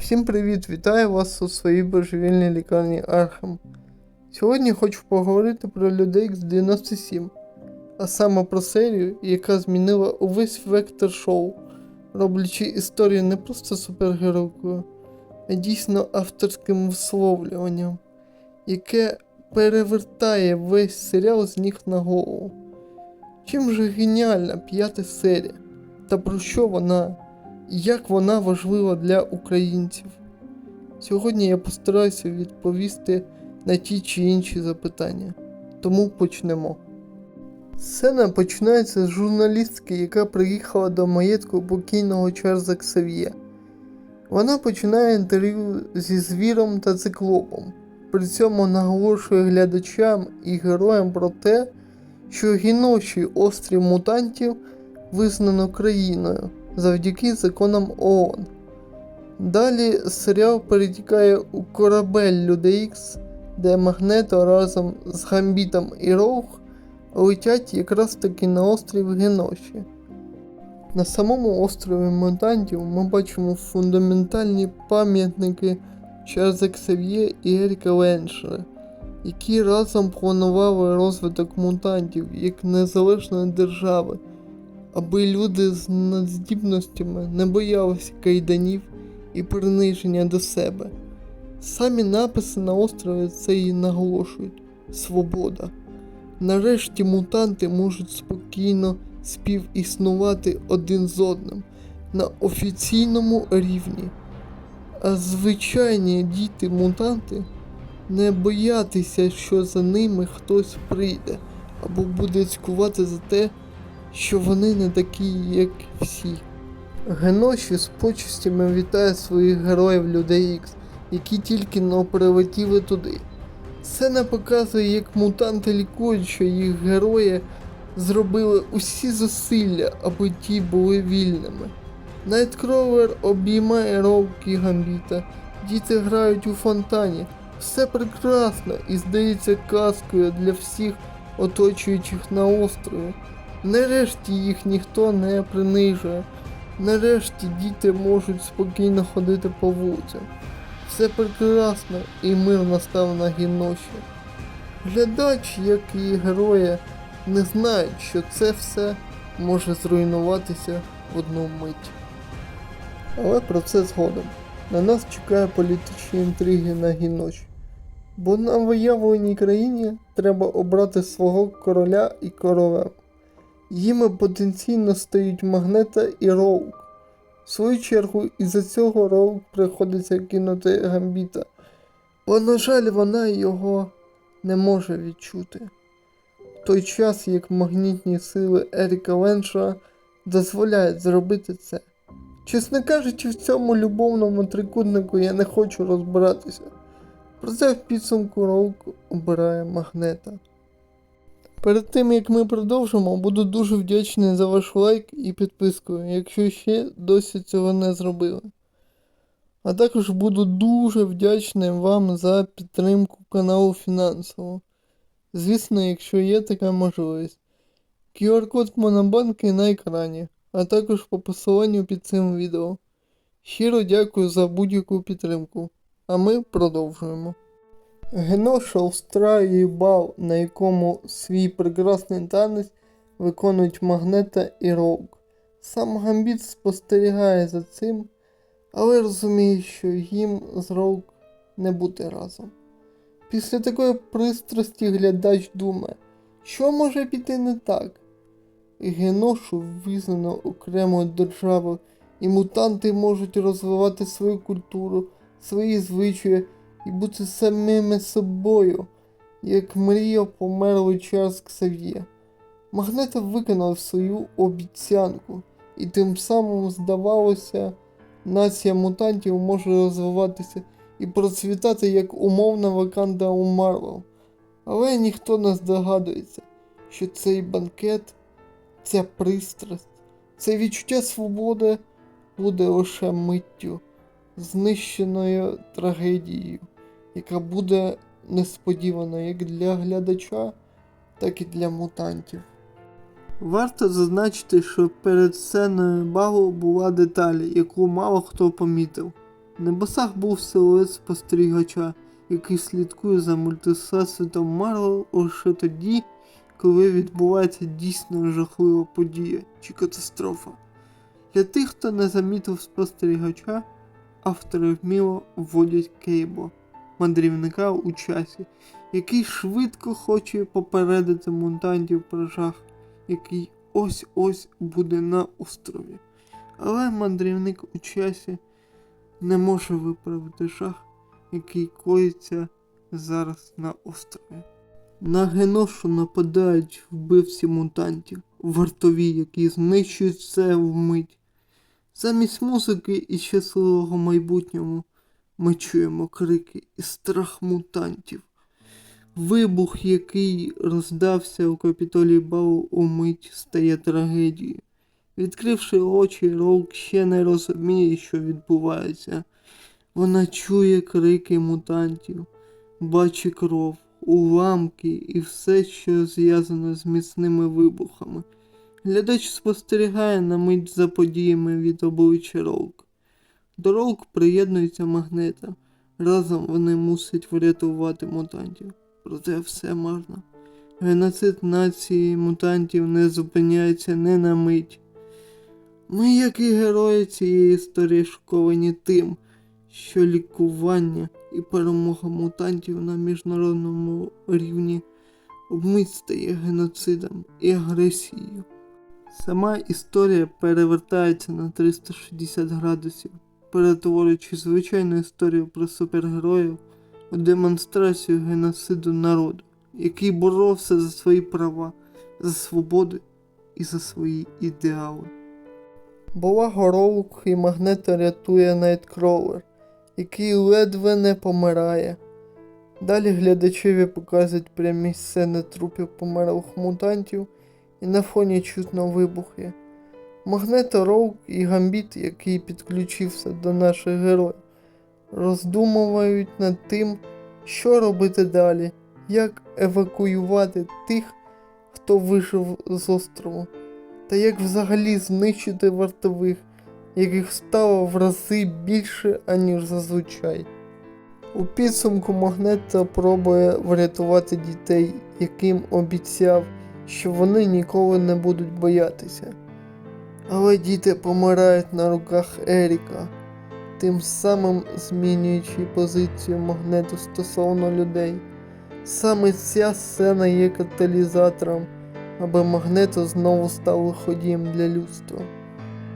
Всім привіт! Вітаю вас у своїй божевільній лікарні Архем. Сьогодні хочу поговорити про людей з 97, а саме про серію, яка змінила увесь вектор шоу, роблячи історію не просто супергеройкою, а дійсно авторським висловлюванням, яке перевертає весь серіал з ніг на голову. Чим же геніальна п'ята серія? Та про що вона? І як вона важлива для українців. Сьогодні я постараюся відповісти на ті чи інші запитання. Тому почнемо. Сцена починається з журналістки, яка приїхала до маєтку покійного Чарльза Ксав'є. Вона починає інтерв'ю зі звіром та циклопом, при цьому наголошує глядачам і героям про те, що гіноші острів мутантів визнано країною завдяки законам ООН. Далі серіал перетікає у корабель Люди Ікс, де Магнето разом з Гамбітом і Роух летять якраз таки на острів Геноші. На самому острові мутантів ми бачимо фундаментальні пам'ятники Чарльза Ксав'є і Еріка Леншера, які разом планували розвиток мутантів як незалежної держави аби люди з надздібностями не боялися кайданів і приниження до себе. Самі написи на острові це і наголошують свобода. Нарешті мутанти можуть спокійно співіснувати один з одним на офіційному рівні. А звичайні діти-мутанти не боятися, що за ними хтось прийде або буде цькувати за те, що вони не такі, як всі. Геноші з почестями вітає своїх героїв Людей Ікс, які тільки но прилетіли туди. Це не показує, як мутанти лікують, що їх герої зробили усі зусилля, аби ті були вільними. Найткровер обіймає Роукі Гамбіта, діти грають у фонтані. Все прекрасно і здається казкою для всіх оточуючих на острові. Нарешті їх ніхто не принижує. Нарешті діти можуть спокійно ходити по вулицям. Все прекрасно і мир настав на гіноші. Глядач, як і герої, не знають, що це все може зруйнуватися в одну мить. Але про це згодом. На нас чекає політичні інтриги на гіноші. Бо на виявленій країні треба обрати свого короля і королеву. Їми потенційно стають Магнета і Роук. В свою чергу, із-за цього Роук приходиться кинути Гамбіта, бо, на жаль, вона його не може відчути. В той час, як магнітні сили Еріка Ленша дозволяють зробити це. Чесно кажучи, в цьому любовному трикутнику я не хочу розбиратися. Проте в підсумку Роук обирає Магнета. Перед тим як ми продовжимо, буду дуже вдячний за ваш лайк і підписку, якщо ще досі цього не зробили. А також буду дуже вдячний вам за підтримку каналу фінансово. Звісно, якщо є така можливість. QR-код Монобанки на екрані, а також по посиланню під цим відео. Щиро дякую за будь-яку підтримку. А ми продовжуємо. Геноша устраює бал, на якому свій прекрасний танець виконують Магнета і Роук. Сам Гамбіт спостерігає за цим, але розуміє, що їм з Роук не бути разом. Після такої пристрасті глядач думає, що може піти не так. Геношу визнано окремою державою, і мутанти можуть розвивати свою культуру, свої звичаї і бути самими собою, як мріяв померлий час Ксав'є. Магнета виконав свою обіцянку, і тим самим, здавалося, нація мутантів може розвиватися і процвітати як умовна ваканда у Марвел. Але ніхто не здогадується, що цей банкет, ця пристрасть, це відчуття свободи буде лише миттю, знищеною трагедією яка буде несподівана як для глядача, так і для мутантів. Варто зазначити, що перед сценою балу була деталь, яку мало хто помітив. небосах був силует спостерігача, який слідкує за мультисесвітом Марвел лише тоді, коли відбувається дійсно жахлива подія чи катастрофа. Для тих, хто не замітив спостерігача, автори вміло вводять Кейбо, мандрівника у часі, який швидко хоче попередити мутантів про жах, який ось-ось буде на острові. Але мандрівник у часі не може виправити жах, який коїться зараз на острові. На геношу нападають вбивці мутантів, вартові, які знищують все вмить. Замість музики і щасливого майбутнього ми чуємо крики і страх мутантів. Вибух, який роздався у капітолії Балу умить, стає трагедією. Відкривши очі, Роук ще не розуміє, що відбувається. Вона чує крики мутантів, бачить кров, уламки і все, що зв'язано з міцними вибухами. Глядач спостерігає на мить за подіями від обличчя Роук. До Роук приєднується магнета. Разом вони мусять врятувати мутантів. Проте все марно. Геноцид нації мутантів не зупиняється не на мить. Ми, як і герої цієї історії, шоковані тим, що лікування і перемога мутантів на міжнародному рівні вмить стає геноцидом і агресією. Сама історія перевертається на 360 градусів, перетворюючи звичайну історію про супергероїв у демонстрацію геноциду народу, який боровся за свої права, за свободу і за свої ідеали. Була Роук і Магнета рятує Найткролер, який ледве не помирає. Далі глядачеві показують прямі сцени трупів померлих мутантів і на фоні чутно вибухи. Магнето Роук і Гамбіт, який підключився до наших героїв, роздумують над тим, що робити далі, як евакуювати тих, хто вижив з острову, та як взагалі знищити вартових, яких стало в рази більше, аніж зазвичай. У підсумку Магнето пробує врятувати дітей, яким обіцяв, що вони ніколи не будуть боятися. Але діти помирають на руках Еріка, тим самим змінюючи позицію магнету стосовно людей. Саме ця сцена є каталізатором, аби магнето знову став виходієм для людства.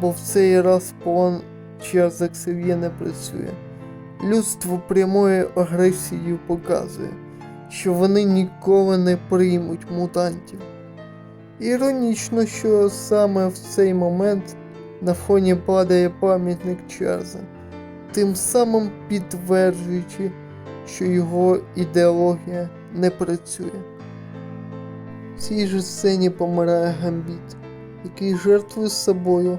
Бо в цей раз план Чарльза Ксав'є не працює. Людство прямою агресією показує, що вони ніколи не приймуть мутантів. Іронічно, що саме в цей момент на фоні падає пам'ятник Чарльза, тим самим підтверджуючи, що його ідеологія не працює. В цій же сцені помирає Гамбіт, який жертвує собою,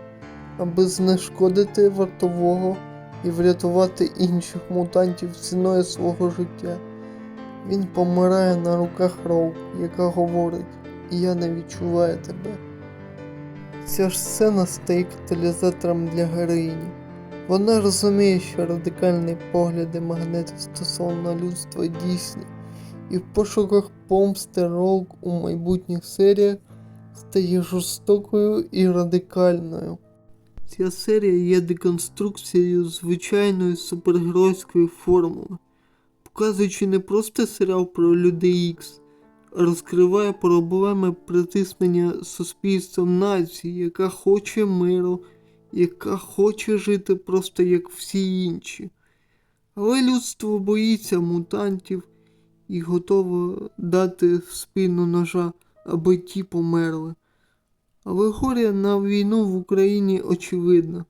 аби знешкодити вартового і врятувати інших мутантів ціною свого життя. Він помирає на руках Роу, яка говорить Я не відчуваю тебе. Ця ж сцена стає каталізатором для героїні. Вона розуміє, що радикальні погляди магнету стосовно людства дійсні, і в пошуках помсти Роук у майбутніх серіях стає жорстокою і радикальною. Ця серія є деконструкцією звичайної супергеройської формули, показуючи не просто серіал про людей Ікс, розкриває проблеми притиснення суспільством нації, яка хоче миру, яка хоче жити просто як всі інші. Але людство боїться мутантів і готове дати спину ножа, аби ті померли. Алегорія на війну в Україні очевидна,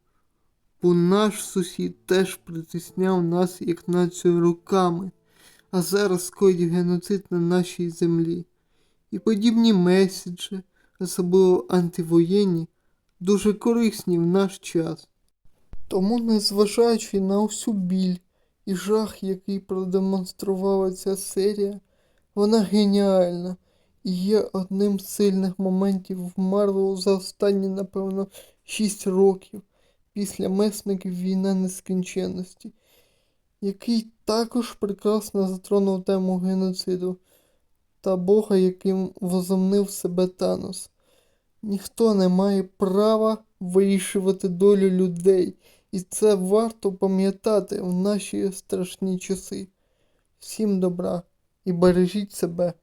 бо наш сусід теж притисняв нас як націю руками, а зараз скоїть геноцид на нашій землі. І подібні меседжі, особливо антивоєнні, дуже корисні в наш час. Тому, незважаючи на всю біль і жах, який продемонструвала ця серія, вона геніальна і є одним з сильних моментів в Марвел за останні, напевно, 6 років після месників війна нескінченності, який також прекрасно затронув тему геноциду та Бога, яким возомнив себе Танос. Ніхто не має права вирішувати долю людей, і це варто пам'ятати в наші страшні часи. Всім добра і бережіть себе.